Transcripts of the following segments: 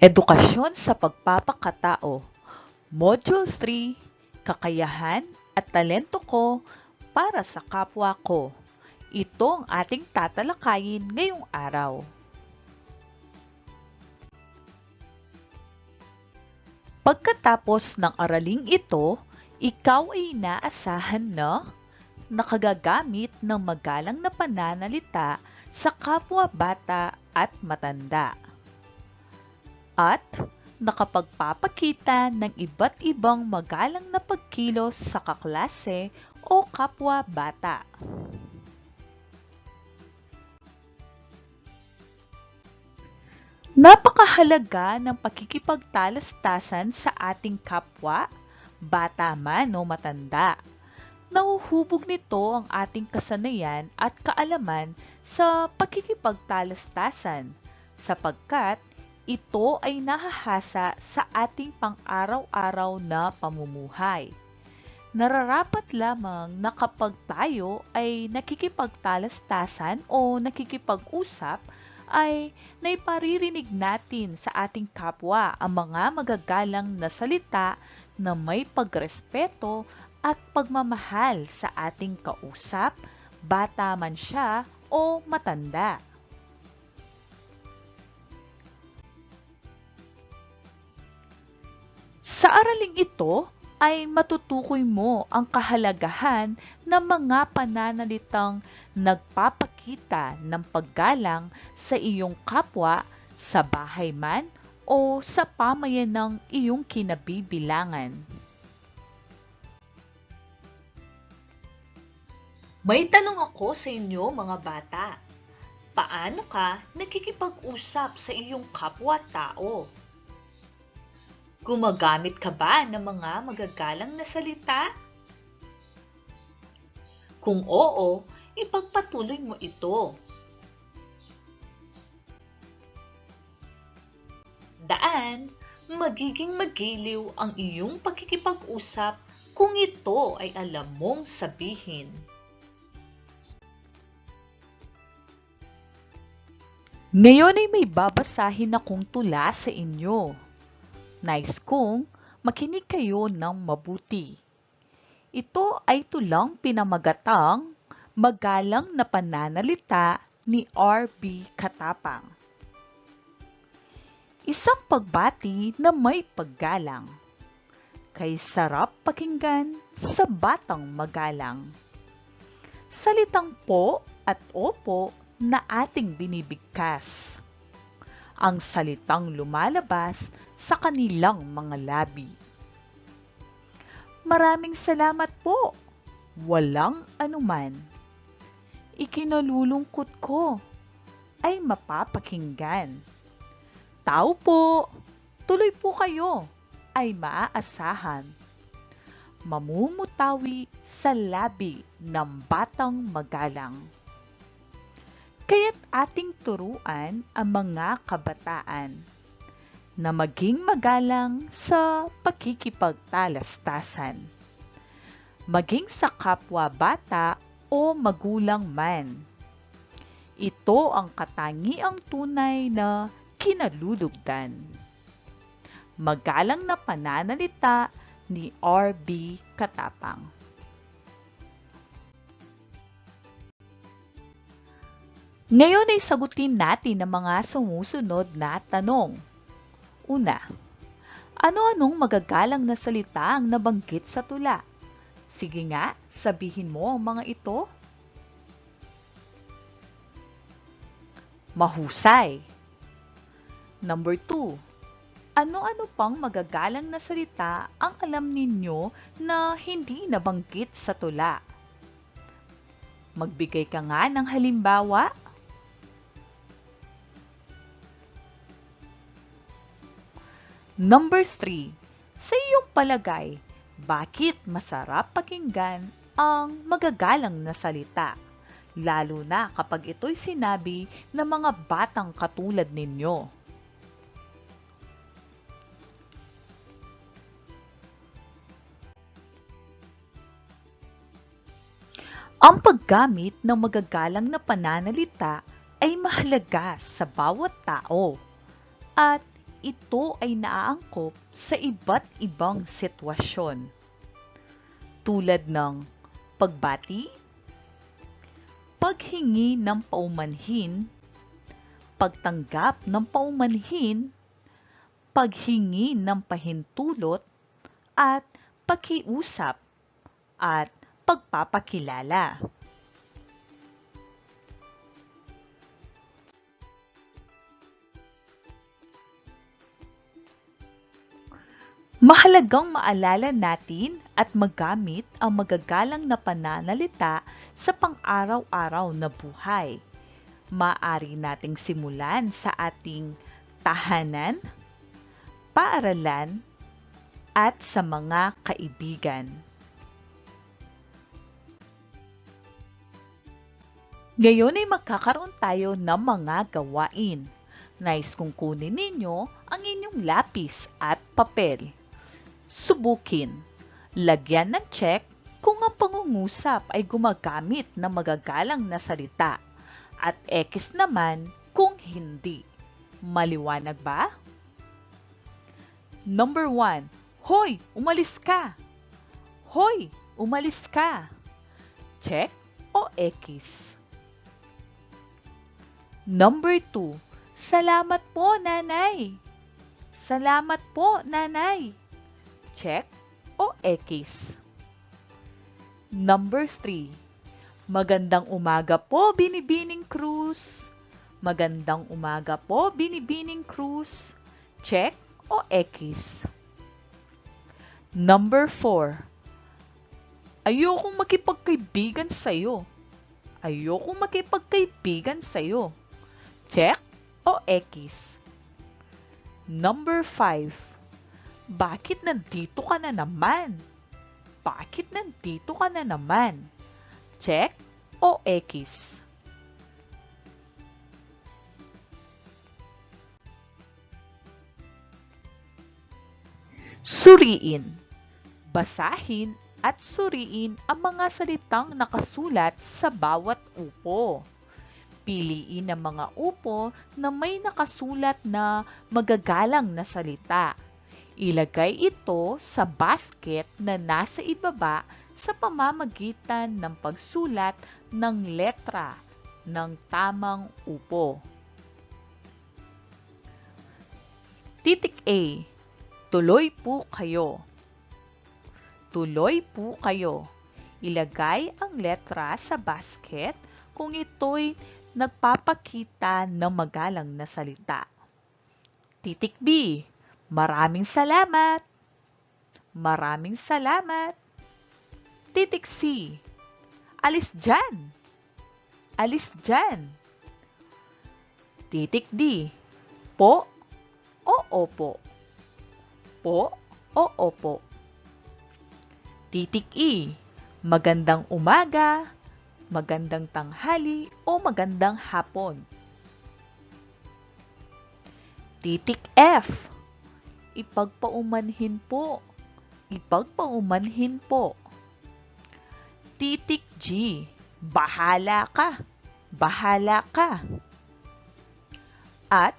Edukasyon sa pagpapakatao. Module 3, Kakayahan at talento ko para sa kapwa ko. Ito ang ating tatalakayin ngayong araw. Pagkatapos ng araling ito, ikaw ay inaasahan na nakagagamit ng magalang na pananalita sa kapwa bata at matanda. At nakapagpapakita ng iba't ibang magalang na pagkilos sa kaklase o kapwa bata. Napakahalaga ng pakikipagtalastasan sa ating kapwa, bata man o matanda. Nauhubog nito ang ating kasanayan at kaalaman sa pakikipagtalastasan sapagkat ito ay nahahasa sa ating pang-araw-araw na pamumuhay. Nararapat lamang na kapag tayo ay nakikipagtalastasan o nakikipag-usap, ay naiparirinig natin sa ating kapwa ang mga magagalang na salita na may pagrespeto at pagmamahal sa ating kausap, bata man siya o matanda. Sa araling ito ay matutukoy mo ang kahalagahan ng mga pananalitang nagpapakita ng paggalang sa iyong kapwa sa bahay man o sa pamayan ng iyong kinabibilangan. May tanong ako sa inyo mga bata. Paano ka nakikipag-usap sa iyong kapwa-tao? Gumagamit ka ba ng mga magagalang na salita? Kung oo, ipagpatuloy mo ito. Daan, magiging magiliw ang iyong pakikipag-usap kung ito ay alam mong sabihin. Ngayon ay may babasahin akong tula sa inyo. Nais kong makinig kayo ng mabuti. Ito ay tulang pinamagatang magalang na pananalita ni R.B. Katapang. Isang pagbati na may paggalang. Kay sarap pakinggan sa batang magalang. Salitang po at opo na ating binibigkas. Ang salitang lumalabas sa kanilang mga labi. Maraming salamat po. Walang anuman. Ikinalulungkot ko ay mapapakinggan. Tao po, tuloy po kayo ay maaasahan. Mamumutawi sa labi ng batang magalang kaya't ating turuan ang mga kabataan na maging magalang sa pakikipagtalastasan. Maging sa kapwa bata o magulang man. Ito ang katangiang tunay na kinalulugdan. Magalang na pananalita ni R.B. Katapang. Ngayon ay sagutin natin ang mga sumusunod na tanong. Una, ano-anong magagalang na salita ang nabanggit sa tula? Sige nga, sabihin mo ang mga ito. Mahusay. Number 2. Ano-ano pang magagalang na salita ang alam ninyo na hindi nabanggit sa tula? Magbigay ka nga ng halimbawa. Number 3. Sa iyong palagay, bakit masarap pakinggan ang magagalang na salita? Lalo na kapag ito'y sinabi ng mga batang katulad ninyo. Ang paggamit ng magagalang na pananalita ay mahalaga sa bawat tao at ito ay naaangkop sa iba't ibang sitwasyon. Tulad ng pagbati, paghingi ng paumanhin, pagtanggap ng paumanhin, paghingi ng pahintulot, at pakiusap at pagpapakilala. Mahalagang maalala natin at magamit ang magagalang na pananalita sa pang-araw-araw na buhay. Maari nating simulan sa ating tahanan, paaralan, at sa mga kaibigan. Ngayon ay magkakaroon tayo ng mga gawain. Nice kung kunin ninyo ang inyong lapis at papel. Subukin. Lagyan ng check kung ang pangungusap ay gumagamit ng magagalang na salita at X naman kung hindi. Maliwanag ba? Number 1. Hoy, umalis ka! Hoy, umalis ka! Check o X? Number 2. Salamat po, nanay! Salamat po, nanay! Check o X. Number 3. Magandang umaga po, Binibining Cruz. Magandang umaga po, Binibining Cruz. Check o X. Number 4. Ayokong makipagkaibigan sa'yo. Ayokong makipagkaibigan sa'yo. Check o X. Number 5 bakit nandito ka na naman? Bakit nandito ka na naman? Check o X? Suriin. Basahin at suriin ang mga salitang nakasulat sa bawat upo. Piliin ang mga upo na may nakasulat na magagalang na salita Ilagay ito sa basket na nasa ibaba sa pamamagitan ng pagsulat ng letra ng tamang upo. Titik A. Tuloy po kayo. Tuloy po kayo. Ilagay ang letra sa basket kung ito'y nagpapakita ng magalang na salita. Titik B. Maraming salamat. Maraming salamat. Titik C. Alis dyan. Alis dyan. Titik D. Po o opo. Po o opo. Titik E. Magandang umaga, magandang tanghali o magandang hapon. Titik F ipagpaumanhin po. Ipagpaumanhin po. Titik G. Bahala ka. Bahala ka. At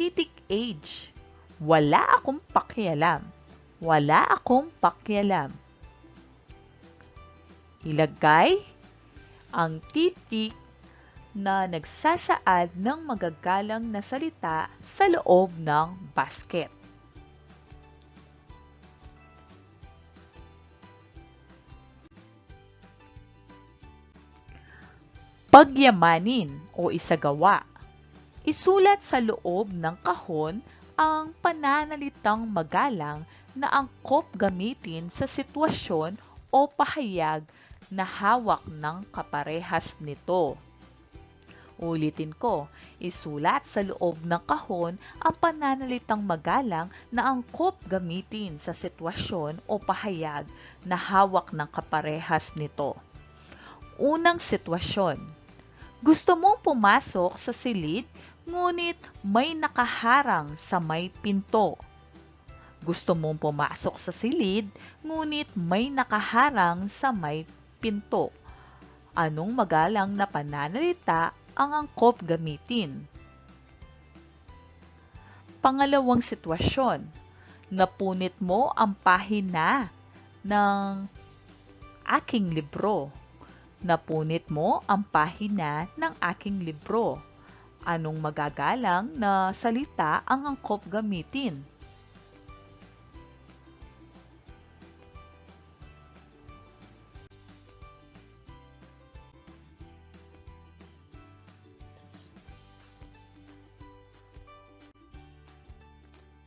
titik H. Wala akong pakialam. Wala akong pakialam. Ilagay ang titik na nagsasaad ng magagalang na salita sa loob ng basket. Pagyamanin o isagawa. Isulat sa loob ng kahon ang pananalitang magalang na angkop gamitin sa sitwasyon o pahayag na hawak ng kaparehas nito. Ulitin ko, isulat sa loob ng kahon ang pananalitang magalang na angkop gamitin sa sitwasyon o pahayag na hawak ng kaparehas nito. Unang sitwasyon, gusto mong pumasok sa silid, ngunit may nakaharang sa may pinto. Gusto mong pumasok sa silid, ngunit may nakaharang sa may pinto. Anong magalang na pananalita ang angkop gamitin? Pangalawang sitwasyon, napunit mo ang pahina ng aking libro. Napunit mo ang pahina ng aking libro. Anong magagalang na salita ang angkop gamitin?